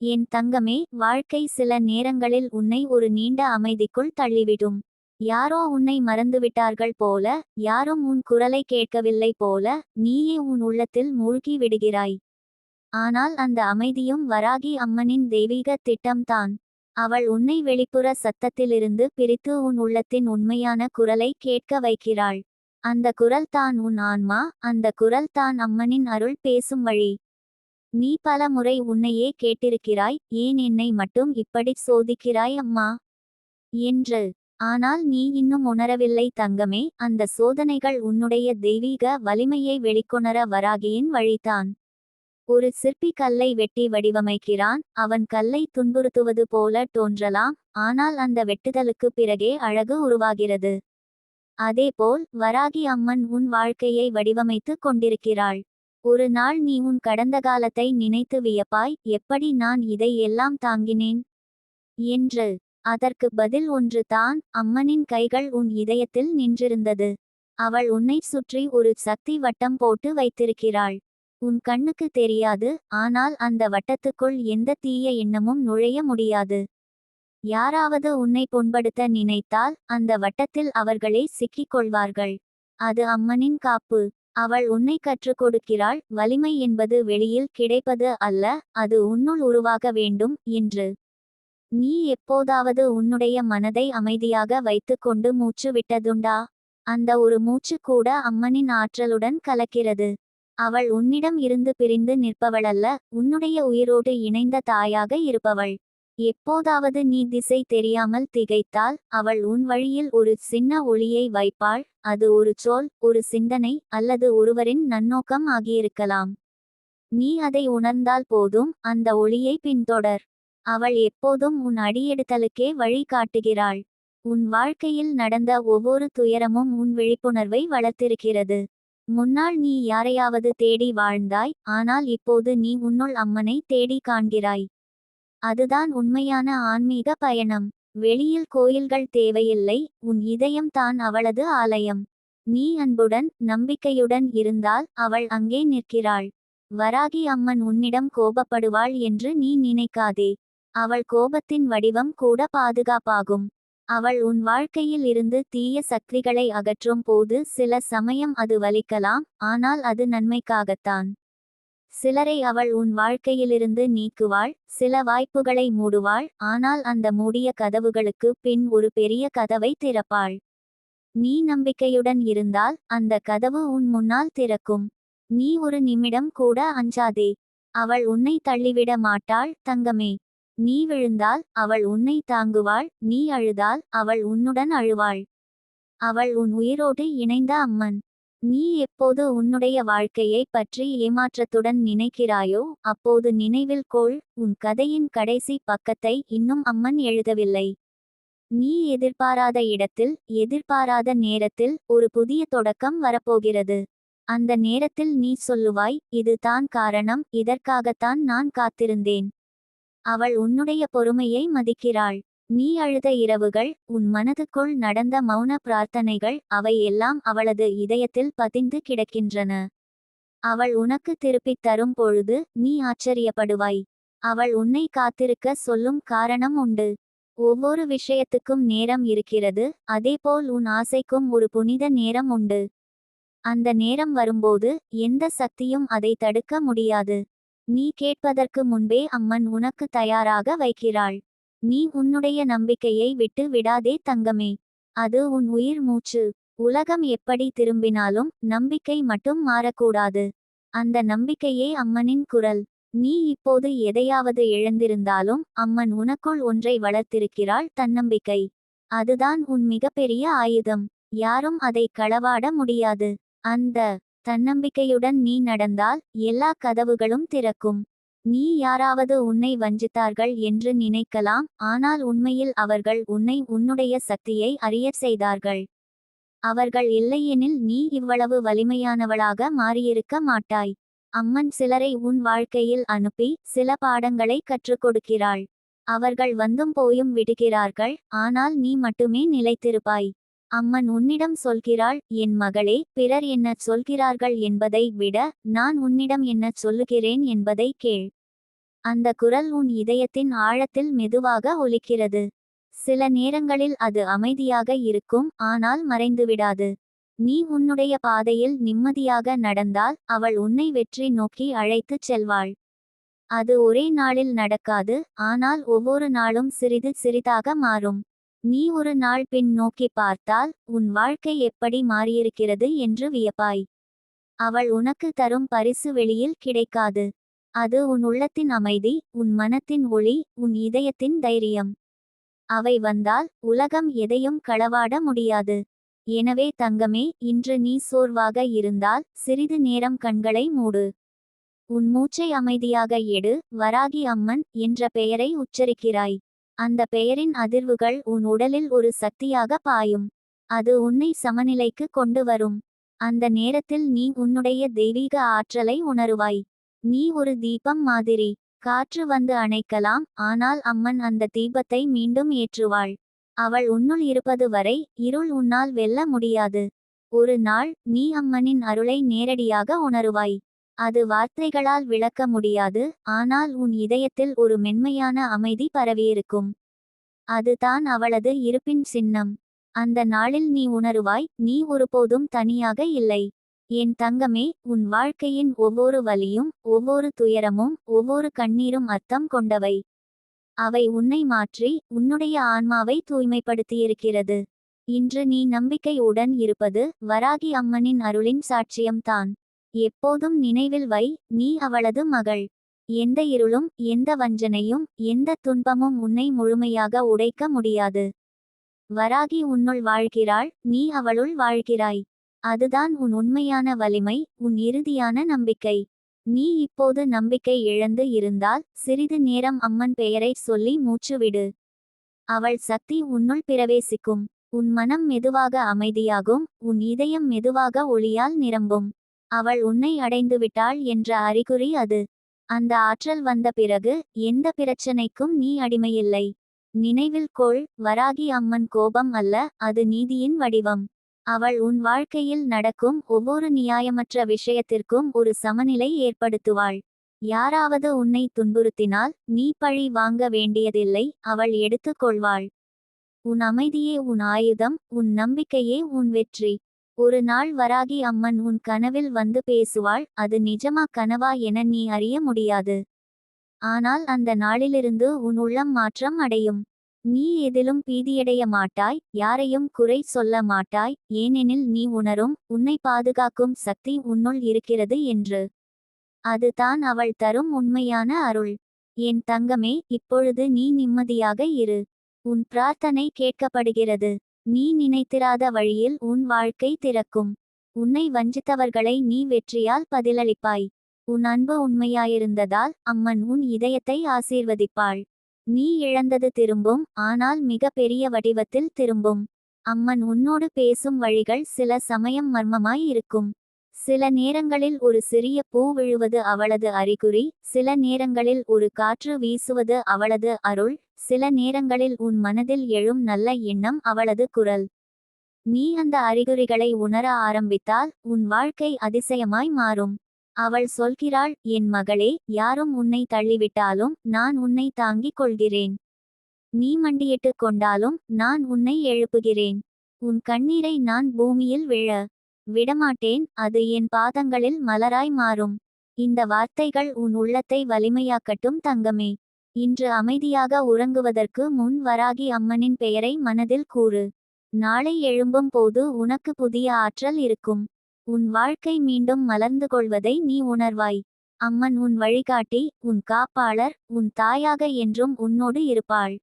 என் தங்கமே வாழ்க்கை சில நேரங்களில் உன்னை ஒரு நீண்ட அமைதிக்குள் தள்ளிவிடும். யாரோ உன்னை மறந்துவிட்டார்கள் போல யாரும் உன் குரலை கேட்கவில்லை போல நீயே உன் உள்ளத்தில் மூழ்கி விடுகிறாய். ஆனால் அந்த அமைதியும் வராகி அம்மனின் தெய்வீக திட்டம்தான். அவள் உன்னை வெளிப்புற சத்தத்திலிருந்து பிரித்து உன் உள்ளத்தின் உண்மையான குரலை கேட்க வைக்கிறாள். அந்த குரல் தான் உன் ஆன்மா அந்த குரல் தான் அம்மனின் அருள் பேசும் வழி. நீ பல முறை உன்னையே கேட்டிருக்கிறாய் ஏன் என்னை மட்டும் இப்படிச் சோதிக்கிறாய் அம்மா? என்று. ஆனால் நீ இன்னும் உணரவில்லை தங்கமே அந்த சோதனைகள் உன்னுடைய தெய்வீக வலிமையை வெளிக்கொணர வராகியின் வழிதான். ஒரு சிற்பி கல்லை வெட்டி வடிவமைக்கிறான் அவன் கல்லை துன்புறுத்துவது போல தோன்றலாம் ஆனால் அந்த வெட்டுதலுக்கு பிறகே அழகு உருவாகிறது. அதேபோல் வராகி அம்மன் உன் வாழ்க்கையை வடிவமைத்து கொண்டிருக்கிறாள். ஒரு நாள் நீ உன் கடந்த காலத்தை நினைத்து வியப்பாய் எப்படி நான் இதை எல்லாம் தாங்கினேன்? என்று. அதற்கு பதில் ஒன்று தான் அம்மனின் கைகள் உன் இதயத்தில் நின்றிருந்தது. அவள் உன்னை சுற்றி ஒரு சக்தி வட்டம் போட்டு வைத்திருக்கிறாள். உன் கண்ணுக்கு தெரியாது ஆனால் அந்த வட்டத்துக்குள் எந்த தீய எண்ணமும் நுழைய முடியாது. யாராவது உன்னை புண்படுத்த நினைத்தால் அந்த வட்டத்தில் அவர்களே சிக்கிக் கொள்வார்கள். அது அம்மனின் காப்பு. அவள் உன்னை கற்றுக் கொடுக்கிறாள். வலிமை என்பது வெளியில் கிடைப்பது அல்ல அது உன்னுள் உருவாக வேண்டும் என்று. நீ எப்போதாவது உன்னுடைய மனதை அமைதியாக வைத்துக்கொண்டு மூச்சு விட்டதுண்டா? அந்த ஒரு மூச்சு கூட அம்மனின் ஆற்றலுடன் கலக்கிறது. அவள் உன்னிடம் இருந்து பிரிந்து நிற்பவளல்ல உன்னுடைய உயிரோடு இணைந்த தாயாக இருப்பவள். எப்போதாவது நீ திசை தெரியாமல் திகைத்தால் அவள் உன் வழியில் ஒரு சின்ன ஒளியை வைப்பாள். அது ஒரு சொல் ஒரு சிந்தனை அல்லது ஒருவரின் நன்னோக்கம் ஆகியிருக்கலாம். நீ அதை உணர்ந்தால் போதும் அந்த ஒளியை பின்தொடர். அவள் எப்போதும் உன் அடியெடுத்தலுக்கே வழி காட்டுகிறாள். உன் வாழ்க்கையில் நடந்த ஒவ்வொரு துயரமும் உன் விழிப்புணர்வை வளர்த்திருக்கிறது. முன்னால் நீ யாரையாவது தேடி வாழ்ந்தாய் ஆனால் இப்போது நீ உன்னுள் அம்மனை தேடி காண்கிறாய். அதுதான் உண்மையான ஆன்மீக பயணம். வெளியில் கோயில்கள் தேவையில்லை உன் இதயம் தான் அவளது ஆலயம். நீ அன்புடன் நம்பிக்கையுடன் இருந்தால் அவள் அங்கே நிற்கிறாள். வராகி அம்மன் உன்னிடம் கோபப்படுவாள் என்று நீ நினைக்காதே. அவள் கோபத்தின் வடிவம் கூட பாதுகாப்பாகும். அவள் உன் வாழ்க்கையில் இருந்து தீய சக்திகளை அகற்றும் போது சில சமயம் அது வலிக்கலாம் ஆனால் அது நன்மைக்காகத்தான். சிலரை அவள் உன் வாழ்க்கையிலிருந்து நீக்குவாள் சில வாய்ப்புகளை மூடுவாள் ஆனால் அந்த மூடிய கதவுகளுக்கு பின் ஒரு பெரிய கதவை திறப்பாள். நீ நம்பிக்கையுடன் இருந்தால் அந்த கதவு உன் முன்னால் திறக்கும். நீ ஒரு நிமிடம் கூட அஞ்சாதே. அவள் உன்னை தள்ளிவிட மாட்டாள் தங்கமே. நீ விழுந்தால் அவள் உன்னை தாங்குவாள் நீ அழுதால் அவள் உன்னுடன் அழுவாள். அவள் உன் உயிரோடு இணைந்த அம்மன். நீ எப்போது உன்னுடைய வாழ்க்கையை பற்றி ஏமாற்றத்துடன் நினைக்கிறாயோ அப்போது நினைவில் கோள் உன் கதையின் கடைசி பக்கத்தை இன்னும் அம்மன் எழுதவில்லை. நீ எதிர்பாராத இடத்தில் எதிர்பாராத நேரத்தில் ஒரு புதிய தொடக்கம் வரப்போகிறது. அந்த நேரத்தில் நீ சொல்லுவாய் இது தான் காரணம் இதற்காகத்தான் நான் காத்திருந்தேன். அவள் உன்னுடைய பொறுமையை மதிக்கிறாள். நீ அழுத இரவுகள் உன் மனதுக்குள் நடந்த மௌன பிரார்த்தனைகள் அவை எல்லாம் அவளது இதயத்தில் பதிந்து கிடக்கின்றன. அவள் உனக்கு திருப்பித் தரும் பொழுது நீ ஆச்சரியப்படுவாய். அவள் உன்னை காத்திருக்க சொல்லும் காரணம் உண்டு. ஒவ்வொரு விஷயத்துக்கும் நேரம் இருக்கிறது அதேபோல் உன் ஆசைக்கும் ஒரு புனித நேரம் உண்டு. அந்த நேரம் வரும்போது எந்த சக்தியும் அதை தடுக்க முடியாது. நீ கேட்பதற்கு முன்பே அம்மன் உனக்கு தயாராக வைக்கிறாள். நீ உன்னுடைய நம்பிக்கையை விட்டு விடாதே தங்கமே. அது உன் உயிர் மூச்சு. உலகம் எப்படி திரும்பினாலும் நம்பிக்கை மட்டும் மாறக்கூடாது. அந்த நம்பிக்கையே அம்மனின் குரல். நீ இப்போது எதையாவது இழந்திருந்தாலும் அம்மன் உனக்குள் ஒன்றை வளர்த்திருக்கிறாள் தன்னம்பிக்கை. அதுதான் உன் மிகப்பெரிய ஆயுதம். யாரும் அதை களவாட முடியாது. அந்த தன்னம்பிக்கையுடன் நீ நடந்தால் எல்லா கதவுகளும் திறக்கும். நீ யாராவது உன்னை வஞ்சித்தார்கள் என்று நினைக்கலாம் ஆனால் உண்மையில் அவர்கள் உன்னை உன்னுடைய சக்தியை அறியச் செய்தார்கள். அவர்கள் இல்லையெனில் நீ இவ்வளவு வலிமையானவளாக மாறியிருக்க மாட்டாய். அம்மன் சிலரை உன் வாழ்க்கையில் அனுப்பி சில பாடங்களை கற்றுக் கொடுக்கிறாள். அவர்கள் வந்தும் போயும் விடுகிறார்கள் ஆனால் நீ மட்டுமே நிலைத்திருப்பாய். அம்மன் உன்னிடம் சொல்கிறாள் என் மகளே பிறர் என்ன சொல்கிறார்கள் என்பதை விட நான் உன்னிடம் என்ன சொல்லுகிறேன் என்பதை கேள். அந்த குரல் உன் இதயத்தின் ஆழத்தில் மெதுவாக ஒலிக்கிறது. சில நேரங்களில் அது அமைதியாக இருக்கும் ஆனால் மறைந்துவிடாது. நீ உன்னுடைய பாதையில் நிம்மதியாக நடந்தால் அவள் உன்னை வெற்றி நோக்கி அழைத்துச் செல்வாள். அது ஒரே நாளில் நடக்காது ஆனால் ஒவ்வொரு நாளும் சிறிது சிறிதாக மாறும். நீ ஒரு நாள் பின் நோக்கி பார்த்தால் உன் வாழ்க்கை எப்படி மாறியிருக்கிறது என்று வியப்பாய். அவள் உனக்கு தரும் பரிசு வெளியில் கிடைக்காது. அது உன் உள்ளத்தின் அமைதி உன் மனத்தின் ஒளி உன் இதயத்தின் தைரியம். அவை வந்தால் உலகம் எதையும் களவாட முடியாது. எனவே தங்கமே இன்று நீ சோர்வாக இருந்தால் சிறிது நேரம் கண்களை மூடு. உன் மூச்சை அமைதியாக எடு வராகி அம்மன் என்ற பெயரை உச்சரிக்கிறாய். அந்த பெயரின் அதிர்வுகள் உன் உடலில் ஒரு சக்தியாக பாயும். அது உன்னை சமநிலைக்கு கொண்டு வரும். அந்த நேரத்தில் நீ உன்னுடைய தெய்வீக ஆற்றலை உணருவாய். நீ ஒரு தீபம் மாதிரி. காற்று வந்து அணைக்கலாம். ஆனால் அம்மன் அந்த தீபத்தை மீண்டும் ஏற்றுவாள். அவள் உன்னுள் இருப்பது வரை இருள் உன்னால் வெல்ல முடியாது. ஒரு நாள் நீ அம்மனின் அருளை நேரடியாக உணருவாய். அது வார்த்தைகளால் விளக்க முடியாது ஆனால் உன் இதயத்தில் ஒரு மென்மையான அமைதி பரவியிருக்கும். அதுதான் அவளது இருப்பின் சின்னம். அந்த நாளில் நீ உணருவாய் நீ ஒருபோதும் தனியாக இல்லை. என் தங்கமே உன் வாழ்க்கையின் ஒவ்வொரு வலியும் ஒவ்வொரு துயரமும் ஒவ்வொரு கண்ணீரும் அர்த்தம் கொண்டவை. அவை உன்னை மாற்றி உன்னுடைய ஆன்மாவை தூய்மைப்படுத்தியிருக்கிறது. இன்று நீ நம்பிக்கையுடன் இருப்பது வராகி அம்மனின் அருளின் சாட்சியம்தான். எப்போதும் நினைவில் வை நீ அவளது மகள். எந்த இருளும் எந்த வஞ்சனையும் எந்த துன்பமும் உன்னை முழுமையாக உடைக்க முடியாது. வராகி உன்னுள் வாழ்கிறாள் நீ அவளுள் வாழ்கிறாய். அதுதான் உன் உண்மையான வலிமை உன் இறுதியான நம்பிக்கை. நீ இப்போது நம்பிக்கை இழந்து இருந்தால் சிறிது நேரம் அம்மன் பெயரை சொல்லி மூச்சுவிடு அவள் சக்தி உன்னுள் பிரவேசிக்கும். உன் மனம் மெதுவாக அமைதியாகும் உன் இதயம் மெதுவாக ஒளியால் நிரம்பும். அவள் உன்னை அடைந்துவிட்டாள் என்ற அறிகுறி அது. அந்த ஆற்றல் வந்த பிறகு எந்த பிரச்சனைக்கும் நீ அடிமையில்லை. நினைவில் கொள் வராகி அம்மன் கோபம் அல்ல அது நீதியின் வடிவம். அவள் உன் வாழ்க்கையில் நடக்கும் ஒவ்வொரு நியாயமற்ற விஷயத்திற்கும் ஒரு சமநிலை ஏற்படுத்துவாள். யாராவது உன்னை துன்புறுத்தினால் நீ பழி வாங்க வேண்டியதில்லை அவள் எடுத்துக் கொள்வாள் உன் அமைதியே உன் ஆயுதம் உன் நம்பிக்கையே உன் வெற்றி. ஒரு நாள் வராகி அம்மன் உன் கனவில் வந்து பேசுவாள் அது நிஜமா கனவா என நீ அறிய முடியாது. ஆனால் அந்த நாளிலிருந்து உன் உள்ளம் மாற்றம் அடையும். நீ எதிலும் பீதியடைய மாட்டாய் யாரையும் குறை சொல்ல மாட்டாய் ஏனெனில் நீ உணரும் உன்னை பாதுகாக்கும் சக்தி உன்னுள் இருக்கிறது என்று. அதுதான் அவள் தரும் உண்மையான அருள். என் தங்கமே இப்பொழுது நீ நிம்மதியாக இரு. உன் பிரார்த்தனை கேட்கப்படுகிறது. நீ நினைத்திராத வழியில் உன் வாழ்க்கை திறக்கும். உன்னை வஞ்சித்தவர்களை நீ வெற்றியால் பதிலளிப்பாய். உன் அன்பு உண்மையாயிருந்ததால் அம்மன் உன் இதயத்தை ஆசீர்வதிப்பாள். நீ இழந்தது திரும்பும் ஆனால் மிக பெரிய வடிவத்தில் திரும்பும். அம்மன் உன்னோடு பேசும் வழிகள் சில சமயம் மர்மமாய் இருக்கும். சில நேரங்களில் ஒரு சிறிய பூ விழுவது அவளது அறிகுறி சில நேரங்களில் ஒரு காற்று வீசுவது அவளது அருள் சில நேரங்களில் உன் மனதில் எழும் நல்ல எண்ணம் அவளது குரல். நீ அந்த அறிகுறிகளை உணர ஆரம்பித்தால் உன் வாழ்க்கை அதிசயமாய் மாறும். அவள் சொல்கிறாள் என் மகளே யாரும் உன்னை தள்ளிவிட்டாலும் நான் உன்னை தாங்கிக் கொள்கிறேன். நீ மண்டியிட்டு கொண்டாலும் நான் உன்னை எழுப்புகிறேன். உன் கண்ணீரை நான் பூமியில் விழ விடமாட்டேன் அது என் பாதங்களில் மலராய் மாறும். இந்த வார்த்தைகள் உன் உள்ளத்தை வலிமையாக்கட்டும் தங்கமே. இன்று அமைதியாக உறங்குவதற்கு முன் வராகி அம்மனின் பெயரை மனதில் கூறு. நாளை எழும்பும் போது உனக்கு புதிய ஆற்றல் இருக்கும். உன் வாழ்க்கை மீண்டும் மலர்ந்து கொள்வதை நீ உணர்வாய். அம்மன் உன் வழிகாட்டி உன் காப்பாளர் உன் தாயாக என்றும் உன்னோடு இருப்பாள்.